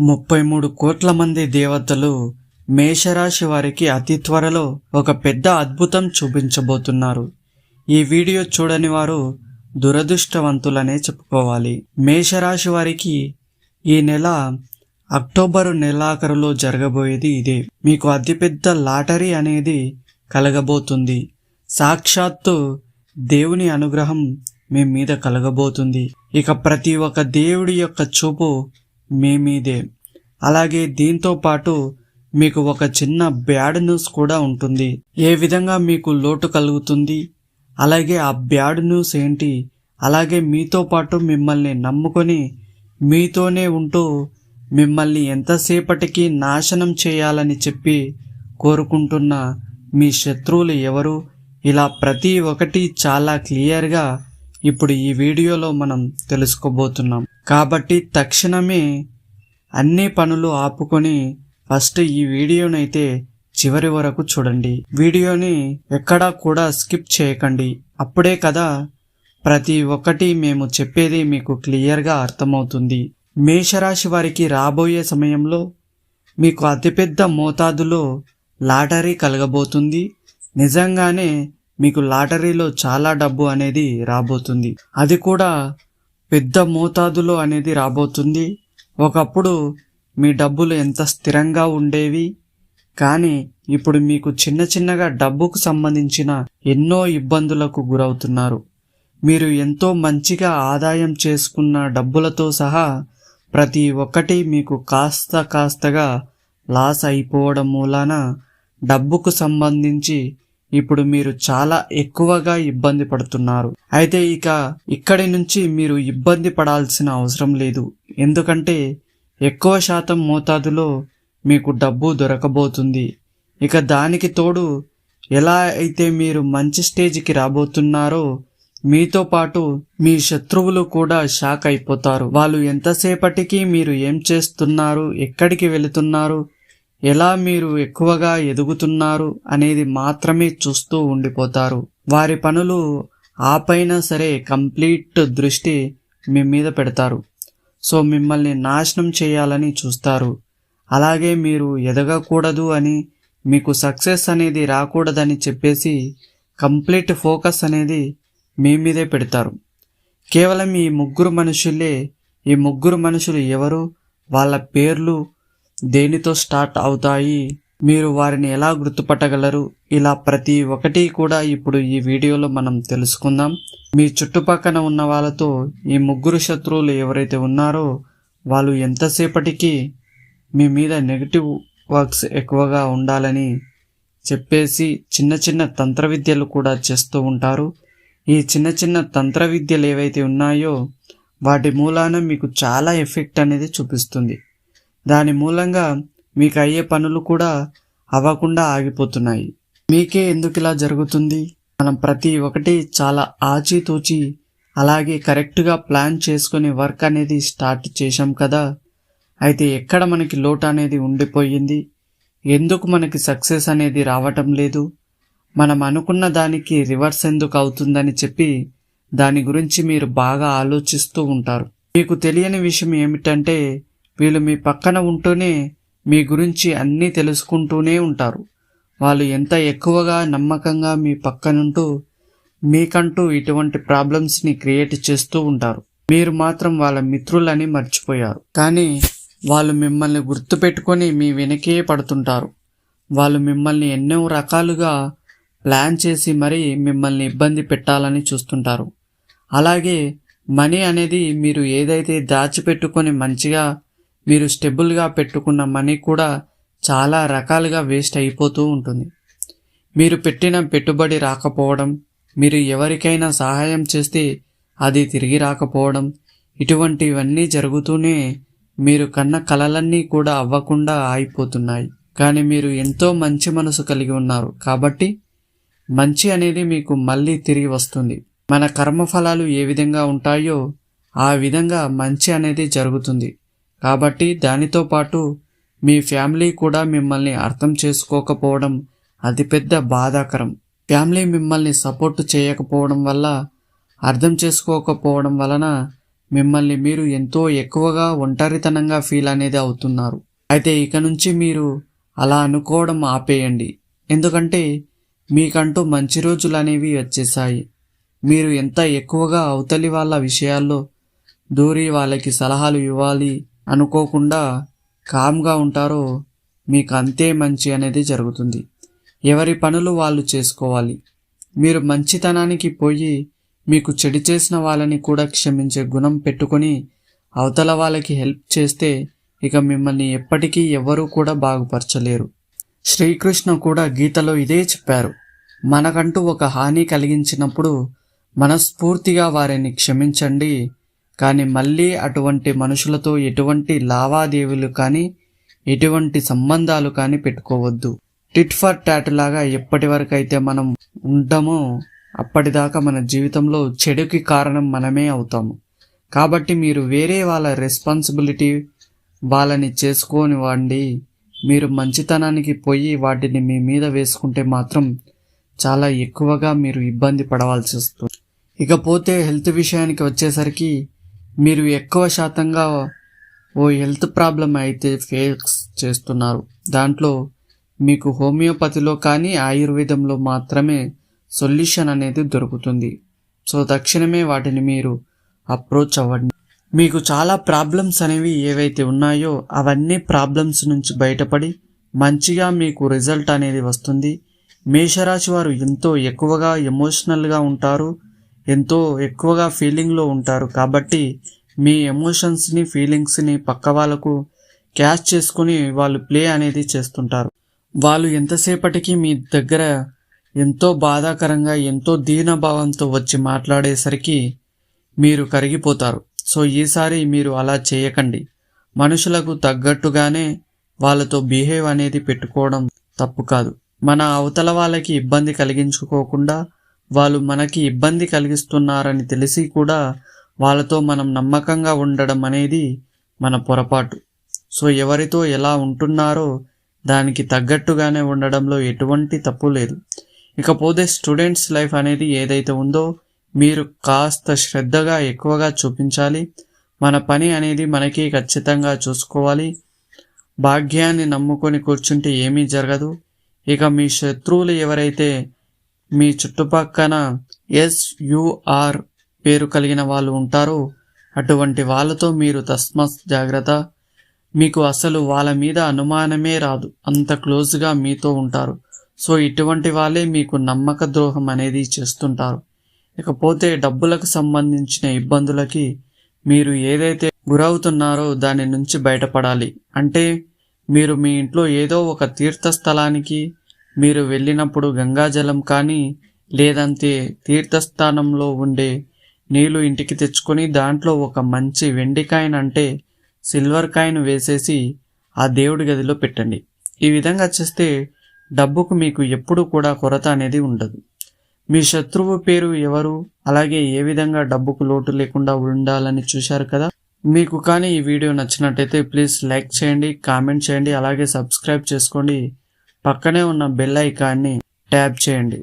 ముప్పై మూడు కోట్ల మంది దేవతలు మేషరాశి వారికి అతి త్వరలో ఒక పెద్ద అద్భుతం చూపించబోతున్నారు. ఈ వీడియో చూడని వారు దురదృష్టవంతులనే చెప్పుకోవాలి. మేషరాశి వారికి ఈ నెల అక్టోబరు నెలాఖరులో జరగబోయేది ఇదే. మీకు అతిపెద్ద లాటరీ అనేది కలగబోతుంది. సాక్షాత్తు దేవుని అనుగ్రహం మీ మీద కలగబోతుంది. ఇక ప్రతి ఒక్క దేవుడి యొక్క చూపు మీ మీదే. అలాగే దీంతో పాటు మీకు ఒక చిన్న బ్యాడ్ న్యూస్ కూడా ఉంటుంది. ఏ విధంగా మీకు లోటు కలుగుతుంది? అలాగే ఆ బ్యాడ్ న్యూస్ ఏంటి? అలాగే మీతో పాటు మిమ్మల్ని నమ్ముకొని మీతోనే ఉంటూ మిమ్మల్ని ఎంతసేపటికి నాశనం చేయాలని చెప్పి కోరుకుంటున్న మీ శత్రువులు ఎవరు? ఇలా ప్రతి ఒక్కటి చాలా క్లియర్గా ఇప్పుడు ఈ వీడియోలో మనం తెలుసుకోబోతున్నాం. కాబట్టి తక్షణమే అన్ని పనులు ఆపుకొని ఫస్ట్ ఈ వీడియోనైతే చివరి వరకు చూడండి. వీడియోని ఎక్కడా కూడా స్కిప్ చేయకండి. అప్పుడే కదా ప్రతి ఒక్కటి మేము చెప్పేది మీకు క్లియర్గా అర్థమవుతుంది. మేషరాశి వారికి రాబోయే సమయంలో మీకు అతిపెద్ద మోతాదులో లాటరీ కలగబోతుంది. నిజంగానే మీకు లాటరీలో చాలా డబ్బు అనేది రాబోతుంది. అది కూడా పెద్ద మోతాదులో అనేది రాబోతుంది. ఒకప్పుడు మీ డబ్బులు ఎంత స్థిరంగా ఉండేవి కానీ ఇప్పుడు మీకు చిన్న చిన్నగా డబ్బుకు సంబంధించిన ఎన్నో ఇబ్బందులకు గురవుతున్నారు. మీరు ఎంతో మంచిగా ఆదాయం చేసుకున్న డబ్బులతో సహా ప్రతి ఒక్కటి మీకు కాస్త కాస్తగా లాస్ అయిపోవడం మూలాన డబ్బుకు సంబంధించి ఇప్పుడు మీరు చాలా ఎక్కువగా ఇబ్బంది పడుతున్నారు. అయితే ఇక ఇక్కడి నుంచి మీరు ఇబ్బంది పడాల్సిన అవసరం లేదు. ఎందుకంటే ఎక్కువ శాతం మోతాదులో మీకు డబ్బు దొరకబోతుంది. ఇక దానికి తోడు ఎలా అయితే మీరు మంచి స్టేజ్కి రాబోతున్నారో మీతో పాటు మీ శత్రువులు కూడా షాక్ అయిపోతారు. వాళ్ళు ఎంతసేపటికి మీరు ఏం చేస్తున్నారు ఎక్కడికి వెళుతున్నారు ఎలా మీరు ఎక్కువగా ఎదుగుతున్నారు అనేది మాత్రమే చూస్తూ ఉండిపోతారు. వారి పనులు ఆపైన సరే కంప్లీట్ దృష్టి మీ మీద పెడతారు. సో మిమ్మల్ని నాశనం చేయాలని చూస్తారు. అలాగే మీరు ఎదగకూడదు అని మీకు సక్సెస్ అనేది రాకూడదని చెప్పేసి కంప్లీట్ ఫోకస్ అనేది మీ మీదే పెడతారు. కేవలం ఈ ముగ్గురు మనుషులే ఈ ముగ్గురు మనుషులు ఎవరు? వాళ్ళ పేర్లు దేనితో స్టార్ట్ అవుతాయి? మీరు వారిని ఎలా గుర్తుపట్టగలరు? ఇలా ప్రతి ఒక్కటి కూడా ఇప్పుడు ఈ వీడియోలో మనం తెలుసుకుందాం. మీ చుట్టుపక్కన ఉన్న వాళ్ళతో ఈ ముగ్గురు శత్రువులు ఎవరైతే ఉన్నారో వాళ్ళు ఎంతసేపటికి మీ మీద నెగిటివ్ వర్క్స్ ఎక్కువగా ఉండాలని చెప్పేసి చిన్న చిన్న తంత్ర విద్యలు కూడా చేస్తూ ఉంటారు. ఈ చిన్న చిన్న తంత్ర విద్యలు ఏవైతే ఉన్నాయో వాటి మూలాన మీకు చాలా ఎఫెక్ట్ అనేది చూపిస్తుంది. దాని మూలంగా మీకు అయ్యే పనులు కూడా అవ్వకుండా ఆగిపోతున్నాయి. మీకే ఎందుకు ఇలా జరుగుతుంది? మనం ప్రతి ఒక్కటి చాలా ఆచితూచి అలాగే కరెక్ట్గా ప్లాన్ చేసుకుని వర్క్ అనేది స్టార్ట్ చేశాం కదా? అయితే ఎక్కడ మనకి లోటు అనేది ఉండిపోయింది? ఎందుకు మనకి సక్సెస్ అనేది రావటం లేదు? మనం అనుకున్న దానికి రివర్స్ ఎందుకు అవుతుందని చెప్పి దాని గురించి మీరు బాగా ఆలోచిస్తూ ఉంటారు. మీకు తెలియని విషయం ఏమిటంటే వీళ్ళు మీ పక్కన ఉంటూనే మీ గురించి అన్నీ తెలుసుకుంటూనే ఉంటారు. వాళ్ళు ఎంత ఎక్కువగా నమ్మకంగా మీ పక్కనుంటూ మీకంటూ ఇటువంటి ప్రాబ్లమ్స్ని క్రియేట్ చేస్తూ ఉంటారు. మీరు మాత్రం వాళ్ళ మిత్రులని మర్చిపోయారు. కానీ వాళ్ళు మిమ్మల్ని గుర్తుపెట్టుకొని మీ వెనకే పడుతుంటారు. వాళ్ళు మిమ్మల్ని ఎన్నో రకాలుగా ప్లాన్ చేసి మరీ మిమ్మల్ని ఇబ్బంది పెట్టాలని చూస్తుంటారు. అలాగే మనీ అనేది మీరు ఏదైతే దాచిపెట్టుకొని మంచిగా మీరు స్టెబుల్గా పెట్టుకున్న మనీ కూడా చాలా రకాలుగా వేస్ట్ అయిపోతూ ఉంటుంది. మీరు పెట్టిన పెట్టుబడి రాకపోవడం మీరు ఎవరికైనా సహాయం చేస్తే అది తిరిగి రాకపోవడం ఇటువంటివన్నీ జరుగుతూనే మీరు కన్న కలలన్నీ కూడా అవ్వకుండా ఆగిపోతున్నాయి. కానీ మీరు ఎంతో మంచి మనసు కలిగి ఉన్నారు. కాబట్టి మంచి అనేది మీకు మళ్ళీ తిరిగి వస్తుంది. మన కర్మఫలాలు ఏ విధంగా ఉంటాయో ఆ విధంగా మంచి అనేది జరుగుతుంది. కాబట్టి దానితో పాటు మీ ఫ్యామిలీ కూడా మిమ్మల్ని అర్థం చేసుకోకపోవడం అతిపెద్ద బాధాకరం. ఫ్యామిలీ మిమ్మల్ని సపోర్ట్ చేయకపోవడం వల్ల అర్థం చేసుకోకపోవడం వలన మిమ్మల్ని మీరు ఎంతో ఎక్కువగా ఒంటరితనంగా ఫీల్ అనేది అవుతున్నారు. అయితే ఇక నుంచి మీరు అలా అనుకోవడం ఆపేయండి. ఎందుకంటే మీకంటూ మంచి రోజులు అనేవి వచ్చేసాయి మీరు ఎంత ఎక్కువగా అవతలి వాళ్ళ విషయాల్లో దూరి వాళ్ళకి సలహాలు ఇవ్వాలి అనుకోకుండా కామ్గా ఉంటారో మీకు అంతే మంచి అనేది జరుగుతుంది. ఎవరి పనులు వాళ్ళు చేసుకోవాలి. మీరు మంచితనానికి పోయి మీకు చెడు చేసిన వాళ్ళని కూడా క్షమించే గుణం పెట్టుకొని అవతల వాళ్ళకి హెల్ప్ చేస్తే ఇక మిమ్మల్ని ఎప్పటికీ ఎవరూ కూడా బాగుపరచలేరు. శ్రీకృష్ణ కూడా గీతలో ఇదే చెప్పారు. మనకంటూ ఒక హాని కలిగించినప్పుడు మనస్ఫూర్తిగా వారిని క్షమించండి కానీ మళ్ళీ అటువంటి మనుషులతో ఎటువంటి లావాదేవీలు కానీ ఎటువంటి సంబంధాలు కానీ పెట్టుకోవద్దు. టిట్ ఫర్ టాట్ లాగా ఎప్పటి వరకు అయితే మనం ఉంటామో అప్పటిదాకా మన జీవితంలో చెడుకి కారణం మనమే అవుతాము. కాబట్టి మీరు వేరే వాళ్ళ రెస్పాన్సిబిలిటీ వాళ్ళని చేసుకొని వండి మీరు మంచితనానికి పోయి వాటిని మీ మీద వేసుకుంటే మాత్రం చాలా ఎక్కువగా మీరు ఇబ్బంది పడవలసి వస్తుంది. ఇకపోతే హెల్త్ విషయానికి వచ్చేసరికి మీరు ఎక్కువ శాతంగా ఓ హెల్త్ ప్రాబ్లం అయితే ఫేస్ చేస్తున్నారు. దాంట్లో మీకు హోమియోపతిలో కానీ ఆయుర్వేదంలో మాత్రమే సొల్యూషన్ అనేది దొరుకుతుంది. సో తక్షణమే వాటిని మీరు అప్రోచ్ అవ్వండి. మీకు చాలా ప్రాబ్లమ్స్ అనేవి ఏవైతే ఉన్నాయో అవన్నీ ప్రాబ్లమ్స్ నుంచి బయటపడి మంచిగా మీకు రిజల్ట్ అనేది వస్తుంది. మేషరాశి వారు ఎంతో ఎక్కువగా ఎమోషనల్గా ఉంటారు. ఎంతో ఎక్కువగా ఫీలింగ్లో ఉంటారు. కాబట్టి మీ ఎమోషన్స్ని ఫీలింగ్స్ని పక్క వాళ్ళకు క్యాష్ చేసుకుని వాళ్ళు ప్లే అనేది చేస్తుంటారు. వాళ్ళు ఎంతసేపటికి మీ దగ్గర ఎంతో బాధాకరంగా ఎంతో దీనభావంతో వచ్చి మాట్లాడేసరికి మీరు కరిగిపోతారు. సో ఈసారి మీరు అలా చేయకండి. మనుషులకు తగ్గట్టుగానే వాళ్ళతో బిహేవ్ అనేది పెట్టుకోవడం తప్పు కాదు. మన అవతల వాళ్ళకి ఇబ్బంది కలిగించుకోకుండా వాళ్ళు మనకి ఇబ్బంది కలిగిస్తున్నారని తెలిసి కూడా వాళ్ళతో మనం నమ్మకంగా ఉండడం అనేది మన పొరపాటు. సో ఎవరితో ఎలా ఉంటున్నారో దానికి తగ్గట్టుగానే ఉండడంలో ఎటువంటి తప్పు లేదు. ఇకపోతే స్టూడెంట్స్ లైఫ్ అనేది ఏదైతే ఉందో మీరు కాస్త శ్రద్ధగా ఎక్కువగా చూపించాలి. మన పని అనేది మనకి ఖచ్చితంగా చూసుకోవాలి. భాగ్యాన్ని నమ్ముకొని కూర్చుంటే ఏమీ జరగదు. ఇక మీ శత్రువులు ఎవరైతే మీ చుట్టుపక్కన ఎస్యుఆర్ పేరు కలిగిన వాళ్ళు ఉంటారో అటువంటి వాళ్ళతో మీరు తస్మస్ జాగ్రత్త. మీకు అసలు వాళ్ళ మీద అనుమానమే రాదు. అంత క్లోజ్గా మీతో ఉంటారు. సో ఇటువంటి వాళ్ళే మీకు నమ్మక ద్రోహం అనేది చేస్తుంటారు. ఇకపోతే డబ్బులకు సంబంధించిన ఇబ్బందులకి మీరు ఏదైతే గురవుతున్నారో దాని నుంచి బయటపడాలి. అంటే మీరు మీ ఇంట్లో ఏదో ఒక తీర్థస్థలానికి మీరు వెళ్ళినప్పుడు గంగాజలం కానీ లేదంటే తీర్థస్థానంలో ఉండే నీళ్ళు ఇంటికి తెచ్చుకొని దాంట్లో ఒక మంచి వెండి కాయిన్ అంటే సిల్వర్ కాయిన్ వేసేసి ఆ దేవుడి గదిలో పెట్టండి. ఈ విధంగా చేస్తే డబ్బుకు మీకు ఎప్పుడూ కూడా కొరత అనేది ఉండదు. మీ శత్రువు పేరు ఎవరు? అలాగే ఏ విధంగా డబ్బుకు లోటు లేకుండా ఉండాలని చూశారు కదా? మీకు కానీ ఈ వీడియో నచ్చినట్టయితే ప్లీజ్ లైక్ చేయండి కామెంట్ చేయండి అలాగే సబ్స్క్రైబ్ చేసుకోండి. పక్కనే ఉన్న బెల్ ఐకాన్ని ట్యాప్ చేయండి.